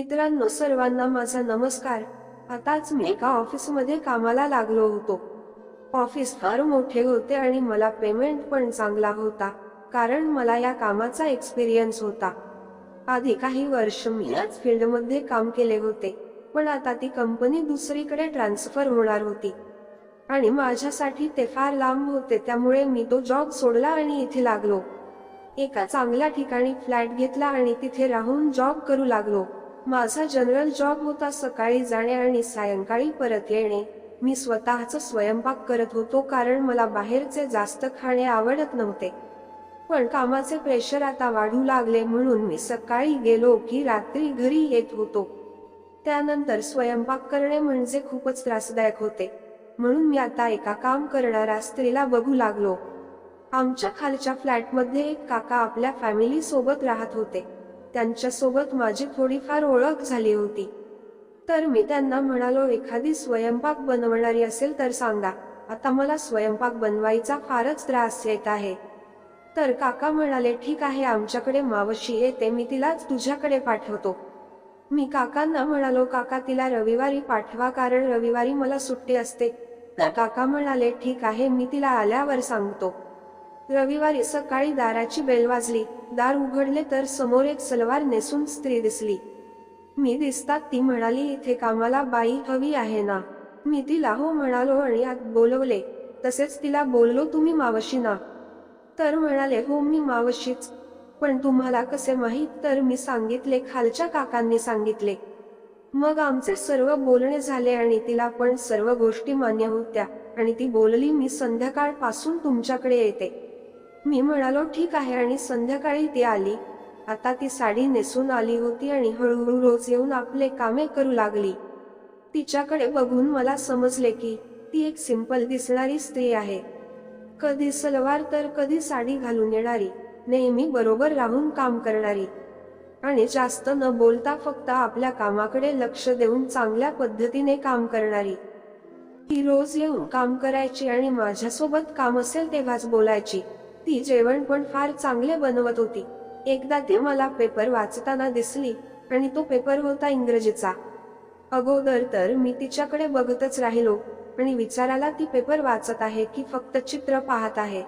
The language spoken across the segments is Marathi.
मित्रांनो सर्वांना माझा नमस्कार. आताच मी एका ऑफिसमध्ये कामाला लागलो होतो. ऑफिस फार मोठे होते आणि मला पेमेंट पण चांगला होता कारण मला या कामाचा एक्सपिरियन्स होता. आधी काही वर्ष मी याच फील्डमध्ये काम केले होते पण आता ती कंपनी दुसरीकडे ट्रान्सफर होणार होती. आणि माझ्यासाठी ते फार लांब होते त्यामुळे मी तो जॉब सोडला आणि इथे लागलो. एका चांगल्या ठिकाणी फ्लॅट घेतला आणि तिथे राहून जॉब करू लागलो. माझा जनरल जॉब होता सकाळी जाणे आणि सायंकाळी परत येणे. मी स्वतःचा स्वयंपाक करत होतो कारण मला बाहेरचे जास्त खाणे आवडत नव्हते. पण कामाचे प्रेशर आता वाढू लागले म्हणून मी सकाळी गेलो की रात्री घरी येत होतो. त्यानंतर स्वयंपाक करणे म्हणजे खूपच त्रासदायक होते. म्हणून मी आता एका काम करणाऱ्या स्त्रीला बघू लागलो. आमच्या खालच्या फ्लॅटमध्ये एक काका आपल्या फॅमिली सोबत राहत होते. त्यांच्यासोबत माझी थोडीफार ओळख झाली होती. तर मी त्यांना म्हणालो एखादी स्वयंपाक बनवणारी असेल तर सांगा. आता मला स्वयंपाक बनवायचा फारच त्रास येत आहे. तर काका म्हणाले ठीक आहे आमच्याकडे मावशी येते मी तिलाच तुझ्याकडे पाठवतो. मी काकांना म्हणालो काका तिला रविवारी पाठवा कारण रविवारी मला सुट्टी असते. काका म्हणाले ठीक आहे मी तिला आल्यावर सांगतो. रविवारी सकाळी दाराची बेल वाजली. दार उघडले तर समोर एक सलवार नेसून स्त्री दिसली. मी दिसतात ती म्हणाली इथे कामाला बाई हवी आहे ना? मी तिला हो म्हणालो आणि आत बोलवले. तसेच तिला बोललो तुम्ही मावशी ना? तर म्हणाले हो मी मावशीच. पण तुम्हाला कसे माहीत? तर मी सांगितले खालच्या काकांनी सांगितले. मग आमचे सर्व बोलणे झाले आणि तिला पण सर्व गोष्टी मान्य होत्या आणि ती बोलली मी संध्याकाळपासून तुमच्याकडे येते. मी म्हणालो ठीक आहे. आणि संध्याकाळी ती आली. आता ती साडी नेसून आली होती आणि हळूहळू रोज येऊन आपले कामे करू लागली. तिच्याकडे बघून मला समजले की ती एक सिंपल दिसणारी स्त्री आहे. कधी सलवार तर कधी साडी घालून येणारी नेहमी बरोबर राहून काम करणारी. आणि जास्त न बोलता फक्त आपल्या कामाकडे लक्ष देऊन चांगल्या पद्धतीने काम करणारी. ती रोज येऊन काम करायची आणि माझ्यासोबत काम असेल तेव्हाच बोलायची. ती जेवण पण फार चांगले बनवत होती. एकदा ते मला पेपर वाचताना दिसली आणि तो पेपर होता इंग्रजीचा. अगोदर तर मी तिच्याकडे बघतच राहिलो आणि विचाराला ती पेपर वाचत आहे की फक्त चित्र पाहत आहे.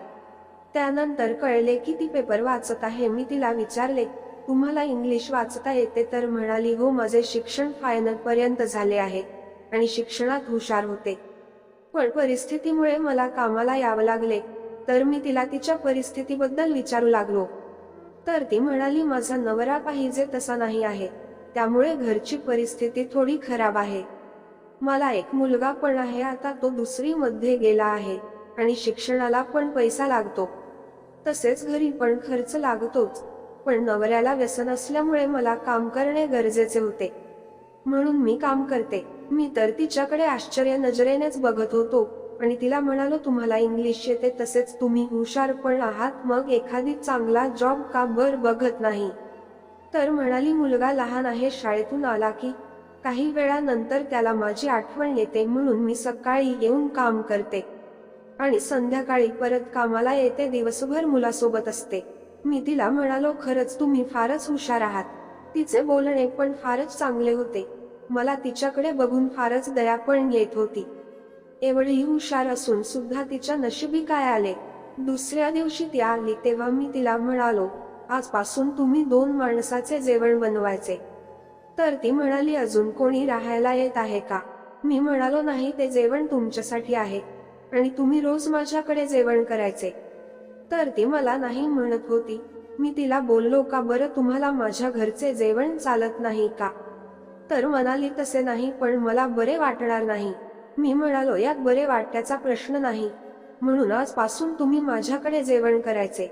त्यानंतर कळले की ती पेपर वाचत आहे. मी तिला विचारले तुम्हाला इंग्लिश वाचता येते तर म्हणाली हो माझे शिक्षण फायनल पर्यंत झाले आहे आणि शिक्षणात हुशार होते. पण परिस्थितीमुळे मला कामाला यावं लागले. तर मी तिला तिच्या परिस्थितीबद्दल विचारू लागलो. तर ती म्हणाली माझा नवरा पाहिजे तसा नाही आहे. त्यामुळे घरची परिस्थिती थोडी खराब आहे. मला एक मुलगा पण आहे आता तो दुसरी मध्ये गेला आहे आणि शिक्षणाला पण पैसा लागतो. तसेच घरी पण खर्च लागतोच. पण नवऱ्याला व्यसन असल्यामुळे मला काम करणे गरजेचे होते. म्हणून मी काम करते. मी तर तिच्याकडे आश्चर्य नजरेनेच बघत होतो. आणि तिला म्हणालो तुम्हाला इंग्लिश येते तसेच तुम्ही हुशार पण आहात मग एखादी चांगला जॉब का बर बघत नाही? तर म्हणाली मुलगा लहान आहे शाळेतून आला की काही वेळानंतर त्याला माझी आठवण येते म्हणून मी सकाळी येऊन काम करते आणि संध्याकाळी परत कामाला येते दिवसभर मुलासोबत असते. मी तिला म्हणालो खरंच तुम्ही फारच हुशार आहात. तिचे बोलणे पण फारच चांगले होते. मला तिच्याकडे बघून फारच दया पण येत होती. एवढी हुशार असून सुद्धा तिच्या नशिबी काय आले? दुसऱ्या दिवशी ती आली तेव्हा मी तिला म्हणालो आजपासून तुम्ही दोन माणसाचे जेवण बनवायचे. तर ती म्हणाली अजून कोणी राहायला येत आहे का? मी म्हणालो नाही ते जेवण तुमच्यासाठी आहे आणि तुम्ही रोज माझ्याकडे जेवण करायचे. तर ती मला नाही म्हणत होती. मी तिला बोललो का बरं तुम्हाला माझ्या घरचे जेवण चालत नाही का? तर म्हणाली तसे नाही पण मला बरे वाटणार नाही. मी म्हणालो यात बरे वाटण्याचा प्रश्न नाही. म्हणून आजपासून तुम्ही माझ्याकडे जेवण करायचे.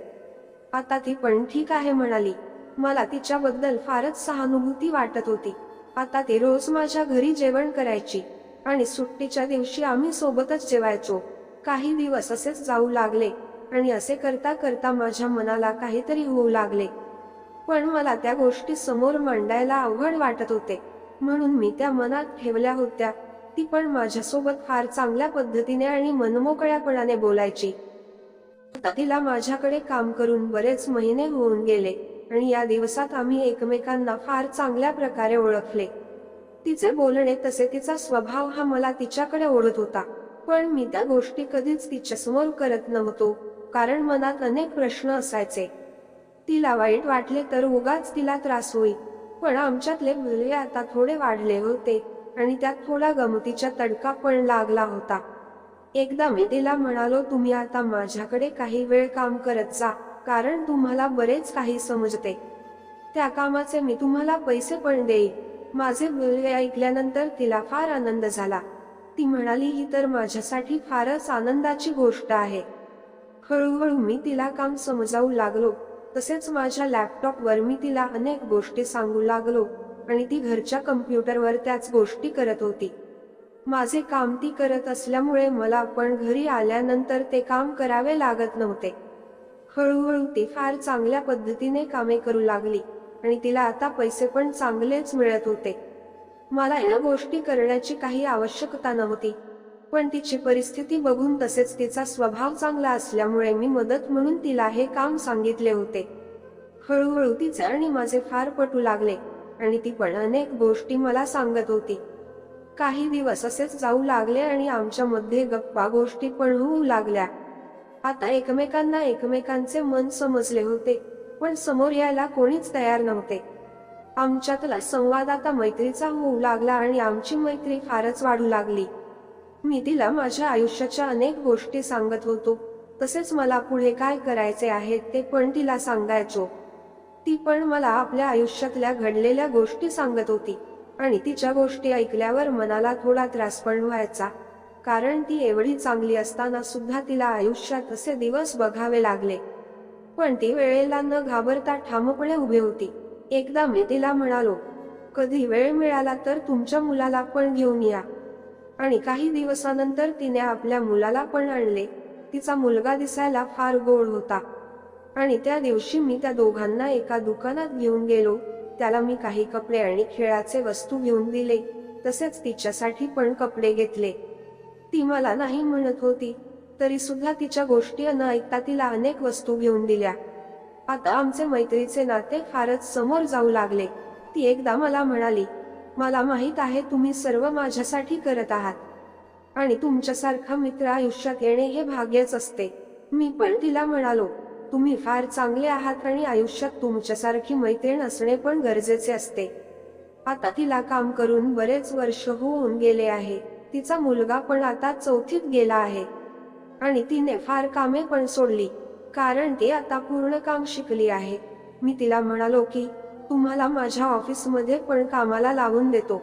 आता ती पण ठीक आहे म्हणाली. मला तिच्याबद्दल फारच सहानुभूती वाटत होती. आता ती रोज माझ्या घरी जेवण करायची आणि सुट्टीच्या दिवशी आम्ही सोबतच जेवायचो. काही दिवस असेच जाऊ लागले आणि असे करता करता माझ्या मनाला काहीतरी होऊ लागले. पण मला त्या गोष्टी समोर मांडायला अवघड वाटत होते. म्हणून मी त्या मनात ठेवल्या होत्या. ती पण माझ्यासोबत फार चांगल्या पद्धतीने आणि मनमोकळ्यापणाने बोलायची. आता तिला माझ्याकडे काम करून बरेच महिने होऊन गेले आणि या दिवसात आम्ही एकमेकांना फार चांगल्या प्रकारे ओळखले. तिचे बोलणे तसे तिचा स्वभाव हा मला तिच्याकडे ओढत होता. पण मी त्या गोष्टी कधीच तिच्यासमोर करत नव्हतो कारण मनात अनेक प्रश्न असायचे. तिला वाईट वाटले तर उगाच तिला त्रास होईल. पण आमच्यातले मुलगे आता थोडे वाढले होते. आणि त्यात थोडा गमतीचा तडका पण लागला होता. एकदा मी तिला म्हणालो तुम्ही आता माझ्याकडे काही वेळ काम करत जा कारण तुम्हाला बरेच काही समजते. त्या कामाचे मी तुम्हाला पैसे पण देईन. माझे बोलणे ऐकल्यानंतर तिला फार आनंद झाला. ती म्हणाली ही तर माझ्यासाठी फारच आनंदाची गोष्ट आहे. हळूहळू मी तिला काम समजावू लागलो. तसेच माझ्या लॅपटॉपवर मी तिला अनेक गोष्टी सांगू लागलो. आणि ती घरच्या कम्प्युटरवर त्याच गोष्टी करत होती. माझे काम ती करत असल्यामुळे मला पण घरी आल्यानंतर ते काम करावे लागत नव्हते. हळूहळू ती फार चांगल्या पद्धतीने कामे करू लागली आणि तिला आता पैसे पण चांगलेच मिळत होते. मला या गोष्टी करण्याची काही आवश्यकता नव्हती पण तिची परिस्थिती बघून तसेच तिचा स्वभाव चांगला असल्यामुळे मी मदत म्हणून तिला हे काम सांगितले होते. हळूहळू तिचे आणि माझे फार पटू लागले. आणि ती पण अनेक गोष्टी मला सांगत होती. काही दिवस असेच जाऊ लागले आणि आमच्यामध्ये गप्पा गोष्टी पण होऊ लागल्या. आता एकमेकांना एकमेकांचे मन समजले होते पण समोर यायला कोणीच तयार नव्हते. आमच्यातला संवाद आता मैत्रीचा होऊ लागला आणि आमची मैत्री फारच वाढू लागली. मी तिला माझ्या आयुष्याच्या अनेक गोष्टी सांगत होतो तसेच मला पुढे काय करायचे आहे ते पण तिला सांगायचो. ती पण मला आपल्या आयुष्यातल्या घडलेल्या गोष्टी सांगत होती. आणि तिच्या गोष्टी ऐकल्यावर मनाला थोडा त्रास पण व्हायचा. कारण ती एवढी चांगली असताना सुद्धा तिला आयुष्यात असे दिवस बघावे लागले. पण ती वेळेला न घाबरता ठामपणे उभी होती. एकदा मी तिला म्हणालो कधी वेळ मिळाला तर तुमच्या मुलाला पण घेऊन या. आणि काही दिवसानंतर तिने आपल्या मुलाला पण आणले. तिचा मुलगा दिसायला फार गोड होता. आणि त्या दिवशी मी त्या दोघांना एका दुकानात घेऊन गेलो. त्याला मी काही कपडे आणि खेळाचे वस्तू घेऊन दिले. तसेच तिच्यासाठी पण कपडे घेतले. ती मला नाही म्हणत होती तरी सुद्धा तिच्या गोष्टी न ऐकता तिला अनेक वस्तू घेऊन दिल्या. आता आमचे मैत्रीचे नाते फारच समोर जाऊ लागले. ती एकदा मला म्हणाली मला माहीत आहे तुम्ही सर्व माझ्यासाठी करत आहात. आणि तुमच्यासारखा मित्र आयुष्यात येणे हे भाग्यच असते. मी पण तिला म्हणालो तुम्ही फार चांगले आहात आणि आयुष्यात तुमच्यासारखी मैत्रीण असणे पण गरजेचे असते. आता तिला काम करून बरेच वर्ष होऊन गेले आहे. तिचा मुलगा पण आता चौथीत गेला आहे. आणि तिने फार कामे पण सोडली कारण ती आता पूर्ण काम शिकली आहे. मी तिला म्हणालो की तुम्हाला माझ्या ऑफिसमध्ये पण कामाला लावून देतो.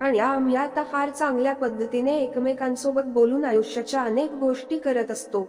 आणि आम्ही आता फार चांगल्या पद्धतीने एकमेकांसोबत बोलून आयुष्याच्या अनेक गोष्टी करत असतो.